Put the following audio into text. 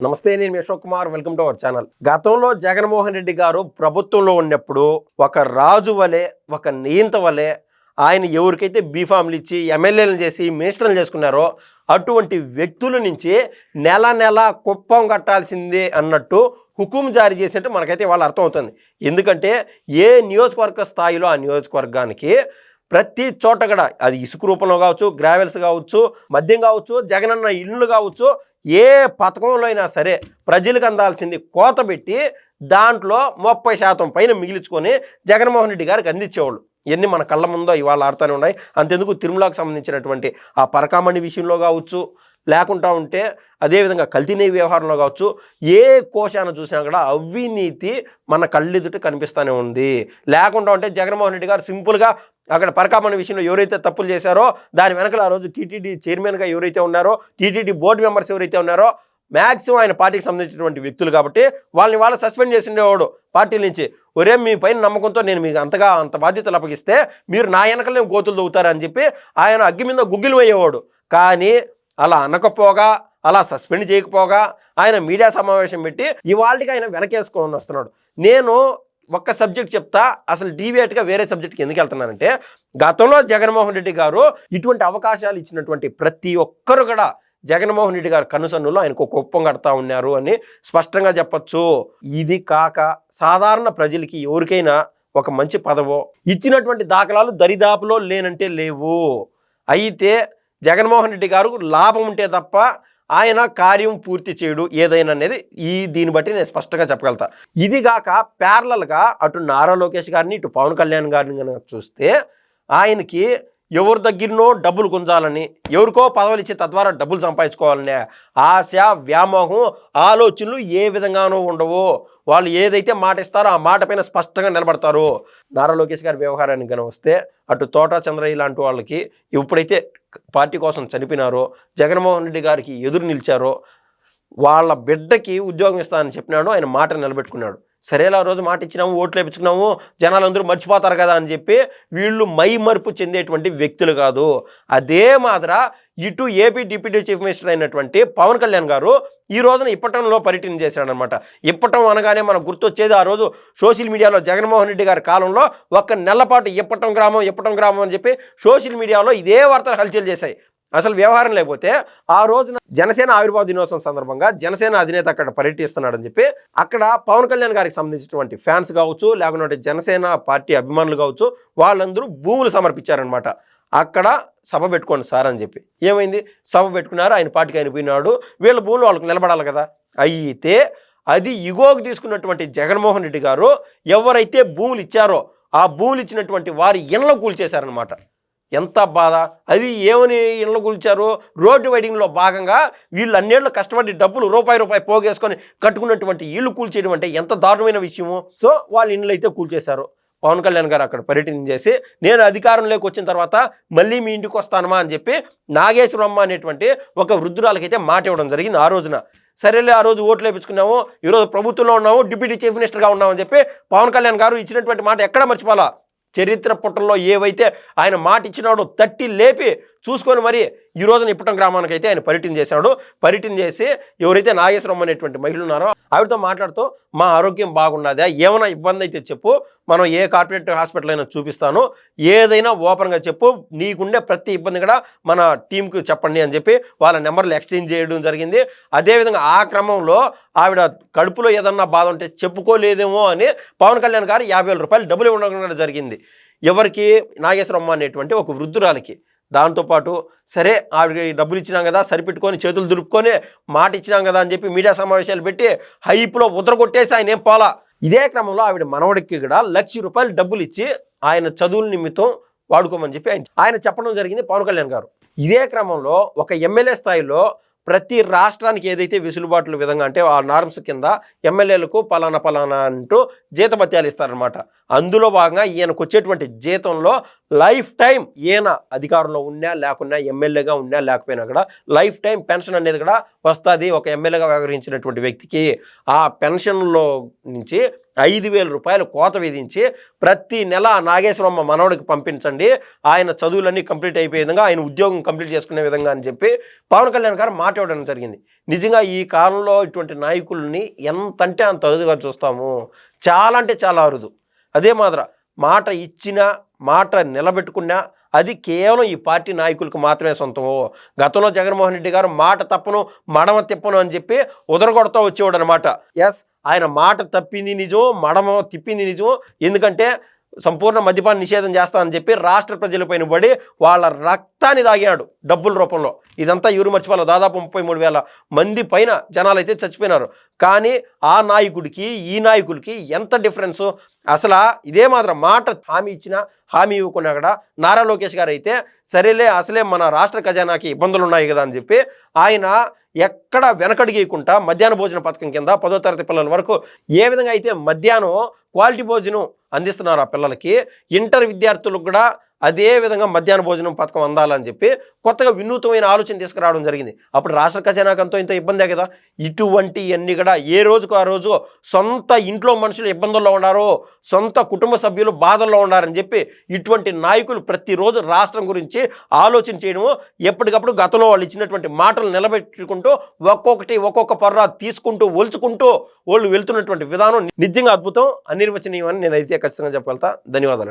నమస్తే నేను Ashok Kumar. Welcome to our channel. గతంలో జగన్మోహన్ రెడ్డి గారు ప్రభుత్వంలో ఉన్నప్పుడు ఒక రాజు వలె ఒక నియంత వలె ఆయన ఎవరికైతే బీఫామ్లు ఇచ్చి ఎమ్మెల్యేలు చేసి మినిస్టర్లు చేసుకున్నారో అటువంటి వ్యక్తుల నుంచి నెల నెల కుప్పం కట్టాల్సిందే అన్నట్టు హుకుం జారీ చేసినట్టు మనకైతే వాళ్ళు అర్థమవుతుంది. ఎందుకంటే ఏ నియోజకవర్గ స్థాయిలో ఆ నియోజకవర్గానికి ప్రతి చోట కూడా అది ఇసుక రూపంలో కావచ్చు గ్రావెల్స్ కావచ్చు మద్యం కావచ్చు జగనన్న ఇళ్ళు కావచ్చు ఏ పథకంలో అయినా సరే ప్రజలకు అందాల్సింది కోత పెట్టి దాంట్లో ముప్పై శాతం పైన మిగిల్చుకొని జగన్మోహన్ రెడ్డి గారికి అందించేవాళ్ళు. ఎన్ని మన కళ్ళ ముందో ఇవాళ ఆడుతూనే ఉన్నాయి. అంతెందుకు తిరుమలకు సంబంధించినటువంటి ఆ పరకామణి విషయంలో కావచ్చు లేకుండా ఉంటే అదేవిధంగా కల్తీనే వ్యవహారంలో కావచ్చు ఏ కోశాన్ని చూసినా కూడా అవినీతి మన కళ్ళెదుట కనిపిస్తూనే ఉంది. లేకుండా ఉంటే జగన్మోహన్ రెడ్డి గారు సింపుల్గా అక్కడ పరకామణి విషయంలో ఎవరైతే తప్పులు చేశారో దాని వెనకాల ఆ రోజు టీటీడీ చైర్మన్గా ఎవరైతే ఉన్నారో టీటీడీ బోర్డు మెంబర్స్ ఎవరైతే ఉన్నారో మ్యాక్సిమం ఆయన పార్టీకి సంబంధించినటువంటి వ్యక్తులు కాబట్టి వాళ్ళని వాళ్ళు సస్పెండ్ చేసిండేవాడు పార్టీ నుంచి. ఒరే మీ పైన నమ్మకంతో నేను మీకు అంతగా అంత బాధ్యతలు అప్పగిస్తే మీరు నా వెనకలే గోతులు దొవుతారని చెప్పి ఆయన అగ్గి మీద గుగ్గిలు అయ్యేవాడు కానీ అలా అనకపోగా అలా సస్పెండ్ చేయకపోగా ఆయన మీడియా సమావేశం పెట్టి ఇవాళకి ఆయన వెనకేసుకొని వస్తున్నాడు. నేను ఒక్క సబ్జెక్ట్ చెప్తా అసలు డీవియేట్గా వేరే సబ్జెక్ట్కి ఎందుకు వెళ్తున్నానంటే గతంలో జగన్మోహన్ రెడ్డి గారు ఇటువంటి అవకాశాలు ఇచ్చినటువంటి ప్రతి ఒక్కరు కూడా జగన్మోహన్ రెడ్డి గారు కనుసన్నులో ఆయనకు ఒక కుప్పం కడతా ఉన్నారు అని స్పష్టంగా చెప్పొచ్చు. ఇది కాక సాధారణ ప్రజలకి ఎవరికైనా ఒక మంచి పదవో ఇచ్చినటువంటి దాఖలాలు దరిదాపులో లేనంటే లేవు. అయితే జగన్మోహన్ రెడ్డి గారు లాభం ఉంటే తప్ప ఆయన కార్యం పూర్తి చేయడు ఏదైనా అనేది ఈ దీన్ని బట్టి నేను స్పష్టంగా చెప్పగలుగుతా. ఇది కాక ప్యారలల్గా అటు నారా లోకేష్ గారిని ఇటు పవన్ కళ్యాణ్ గారిని కనుక చూస్తే ఆయనకి ఎవరి దగ్గరనో డబ్బులు గుంజాలని ఎవరికో పదవులు ఇచ్చి తద్వారా డబ్బులు సంపాదించుకోవాలనే ఆశ వ్యామోహం ఆలోచనలు ఏ విధంగానూ ఉండవు. వాళ్ళు ఏదైతే మాట ఇస్తారో ఆ మాట పైన స్పష్టంగా నిలబడతారు. నారా లోకేష్ గారి వ్యవహారానికి కనుక వస్తే అటు తోట చంద్రయ్య లాంటి వాళ్ళకి ఎప్పుడైతే పార్టీ కోసం చనిపోయినారో జగన్మోహన్ రెడ్డి గారికి ఎదురు నిలిచారో వాళ్ళ బిడ్డకి ఉద్యోగం ఇస్తానని చెప్పినాడు ఆయన మాట నిలబెట్టుకున్నాడు. సరేలా రోజు మాట ఇచ్చినాము ఓట్లు వేపించుకున్నాము జనాలందరూ మర్చిపోతారు కదా అని చెప్పి వీళ్ళు మై మరుపు చెందేటువంటి వ్యక్తులు కాదు. అదే మాదిర ఇటు ఏపీ డిప్యూటీ చీఫ్ మినిస్టర్ అయినటువంటి పవన్ కళ్యాణ్ గారు ఈ రోజున ఇప్పటంలో పర్యటన చేశాడనమాట ఇప్పటం అనగానే మనకు గుర్తొచ్చేది ఆ రోజు సోషల్ మీడియాలో జగన్మోహన్ రెడ్డి గారి కాలంలో ఒక్క నెలపాటు ఇప్పటం గ్రామం ఇప్పటం గ్రామం అని చెప్పి సోషల్ మీడియాలో ఇదే వార్తలు హల్చల్ చేశాయి. అసలు వ్యవహారం లేకపోతే ఆ రోజున జనసేన ఆవిర్భావ దినోత్సవం సందర్భంగా జనసేన అధినేత అక్కడ పర్యటిస్తున్నాడని చెప్పి అక్కడ పవన్ కళ్యాణ్ గారికి సంబంధించినటువంటి ఫ్యాన్స్ కావచ్చు లేకుంటే జనసేన పార్టీ అభిమానులు కావచ్చు వాళ్ళందరూ భూములు సమర్పించారనమాట అక్కడ సభ పెట్టుకోండి సార్ అని చెప్పి. ఏమైంది? సభ పెట్టుకున్నారు ఆయన పార్టీకి ఆయన పోయినాడు. వీళ్ళ భూములు వాళ్ళకి నిలబడాలి కదా. అయితే అది ఇగోకు తీసుకున్నటువంటి జగన్మోహన్ రెడ్డి గారు ఎవరైతే భూములు ఇచ్చారో ఆ భూములు ఇచ్చినటువంటి వారి ఇళ్ళ కూల్చేశారనమాట ఎంత బాధ. అది ఏమని ఇళ్ళ కూల్చారు? రోడ్డు వైడింగ్లో భాగంగా వీళ్ళు అన్నేళ్ళు కష్టపడి డబ్బులు రూపాయి రూపాయి పోగేసుకొని కట్టుకున్నటువంటి ఇల్లు కూల్చేయడం అంటే ఎంత దారుణమైన విషయము. సో వాళ్ళ ఇండ్లు అయితే కూల్చేశారు. పవన్ కళ్యాణ్ గారు అక్కడ పర్యటన చేసి నేను అధికారంలోకి వచ్చిన తర్వాత మళ్ళీ మీ ఇంటికి వస్తానమా అని చెప్పి నాగేశ్వరమ్మ అనేటువంటి ఒక వృద్ధురాలకైతే మాట ఇవ్వడం జరిగింది ఆ రోజున. సరేలే ఆ రోజు ఓట్లు వేయించుకున్నాము ఈరోజు ప్రభుత్వంలో ఉన్నాము డిప్యూటీ చీఫ్ మినిస్టర్గా ఉన్నామని చెప్పి పవన్ కళ్యాణ్ గారు ఇచ్చినటువంటి మాట ఎక్కడ మర్చిపోవాలా? చరిత్ర పుటల్లో ఏవైతే ఆయన మాట ఇచ్చినాడో తట్టి లేపి చూసుకొని మరి ఈ రోజున ఇప్పటం గ్రామానికి అయితే ఆయన పర్యటన చేశాడు. పర్యటన చేసి ఎవరైతే నాగేశ్వరం అనేటువంటి మహిళలు ఉన్నారో ఆవిడతో మాట్లాడుతూ మా ఆరోగ్యం బాగున్నదా ఏమైనా ఇబ్బంది అయితే చెప్పు. మనం ఏ కార్పొరేట్ హాస్పిటల్ అయినా చూపిస్తాను. ఏదైనా ఓపెన్గా చెప్పు. నీకుండే ప్రతి ఇబ్బంది కూడా మన టీంకి చెప్పండి అని చెప్పి వాళ్ళ నెంబర్లు ఎక్స్చేంజ్ చేయడం జరిగింది. అదేవిధంగా ఆ క్రమంలో ఆవిడ కడుపులో ఏదన్నా బాధ ఉంటే చెప్పుకోలేదేమో అని పవన్ కళ్యాణ్ గారు యాభై వేల రూపాయలు డబ్బులు ఇవ్వడం జరిగింది. ఎవరికి? నాగేశ్వరమ్మ అనేటువంటి ఒక వృద్ధురాలికి. దాంతోపాటు సరే ఆవిడకి డబ్బులు ఇచ్చినాం కదా సరిపెట్టుకొని చేతులు దులుపుకొని మాట ఇచ్చినాం కదా అని చెప్పి మీడియా సమావేశాలు పెట్టి హైప్లో ఉదరగొట్టేసి ఆయన ఏం పోలా? ఇదే క్రమంలో ఆవిడ మనవడికి కూడా లక్ష రూపాయలు డబ్బులు ఇచ్చి ఆయన చదువుల నిమిత్తం వాడుకోమని చెప్పి ఆయన ఆయన చెప్పడం జరిగింది పవన్ కళ్యాణ్ గారు. ఇదే క్రమంలో ఒక ఎమ్మెల్యే స్థాయిలో ప్రతి రాష్ట్రానికి ఏదైతే వెసులుబాట్ల విధంగా అంటే ఆ నార్మ్స్ కింద ఎమ్మెల్యేలకు పలానా పలానా అంటూ జీతభత్యాలు ఇస్తారనమాట అందులో భాగంగా ఈయనకు వచ్చేటువంటి జీతంలో లైఫ్ టైం ఈయన అధికారంలో ఉన్నా లేకున్నా ఎమ్మెల్యేగా ఉన్నా లేకపోయినా కూడా లైఫ్ టైం పెన్షన్ అనేది కూడా వస్తుంది. ఒక ఎమ్మెల్యేగా వ్యవహరించినటువంటి వ్యక్తికి ఆ పెన్షన్లో నుంచి ఐదు వేల రూపాయలు కోత విధించి ప్రతి నెల నాగేశ్వరమ్మ మనవడికి పంపించండి. ఆయన చదువులన్నీ కంప్లీట్ అయిపోయే విధంగా ఆయన ఉద్యోగం కంప్లీట్ చేసుకునే విధంగా అని చెప్పి పవన్ కళ్యాణ్ గారు మాట ఇవ్వడం జరిగింది. నిజంగా ఈ కాలంలో ఇటువంటి నాయకుల్ని ఎంతంటే అంత అరుదుగా చూస్తాము. చాలా అంటే చాలా అరుదు. అదే మాదిర మాట ఇచ్చినా మాట నిలబెట్టుకున్నా అది కేవలం ఈ పార్టీ నాయకులకు మాత్రమే సొంతము. గతంలో జగన్మోహన్ రెడ్డి గారు మాట తప్పను మడమ తిప్పను అని చెప్పి ఉదరగొడతా వచ్చేవాడు అనమాట ఎస్ ఆయన మాట తప్పింది నిజం మడమ తిప్పింది నిజం ఎందుకంటే సంపూర్ణ మద్యపాన నిషేధం చేస్తానని చెప్పి రాష్ట్ర ప్రజలపైన పడి వాళ్ళ రక్తాన్ని తాగాడు డబ్బుల రూపంలో. ఇదంతా ఎవరు మర్చిపోవాలి దాదాపు ముప్పై మూడు వేల మంది పైన జనాలు అయితే చచ్చిపోయినారు. కానీ ఆ నాయకుడికి ఈ నాయకుడికి ఎంత డిఫరెన్సు? అసలు ఇదే మాత్రం మాట హామీ ఇచ్చిన హామీ ఇవ్వకున్నా కూడా నారా లోకేష్ గారు అయితే సరేలే అసలే మన రాష్ట్ర ఖజానాకి ఇబ్బందులు ఉన్నాయి కదా అని చెప్పి ఆయన ఎక్కడ వెనకడిగేయకుండా మధ్యాహ్న భోజన పథకం కింద పదో తరగతి పిల్లల వరకు ఏ విధంగా అయితే మధ్యాహ్నం క్వాలిటీ భోజనం అందిస్తున్నారు ఆ పిల్లలకి ఇంటర్ విద్యార్థులకు కూడా అదే విధంగా మధ్యాహ్న భోజనం పథకం అందాలని చెప్పి కొత్తగా వినూతమైన ఆలోచన తీసుకురావడం జరిగింది. అప్పుడు రాష్ట్ర ఖజానాకు ఎంతో ఇంత ఇబ్బందే కదా? ఇటువంటి అన్ని కూడా ఏ రోజుకు ఆ రోజు సొంత ఇంట్లో మనుషులు ఇబ్బందుల్లో ఉన్నారు సొంత కుటుంబ సభ్యులు బాధల్లో ఉన్నారని చెప్పి ఇటువంటి నాయకులు ప్రతిరోజు రాష్ట్రం గురించి ఆలోచన చేయడము ఎప్పటికప్పుడు గతంలో వాళ్ళు ఇచ్చినటువంటి మాటలు నిలబెట్టుకుంటూ ఒక్కొక్కటి ఒక్కొక్క పర్రా తీసుకుంటూ ఒలుచుకుంటూ వాళ్ళు వెళ్తున్నటువంటి విధానం నిజంగా అద్భుతం అనిర్వచనీయం అని నేనైతే ఖచ్చితంగా చెప్పగలుగుతా. ధన్యవాదాలు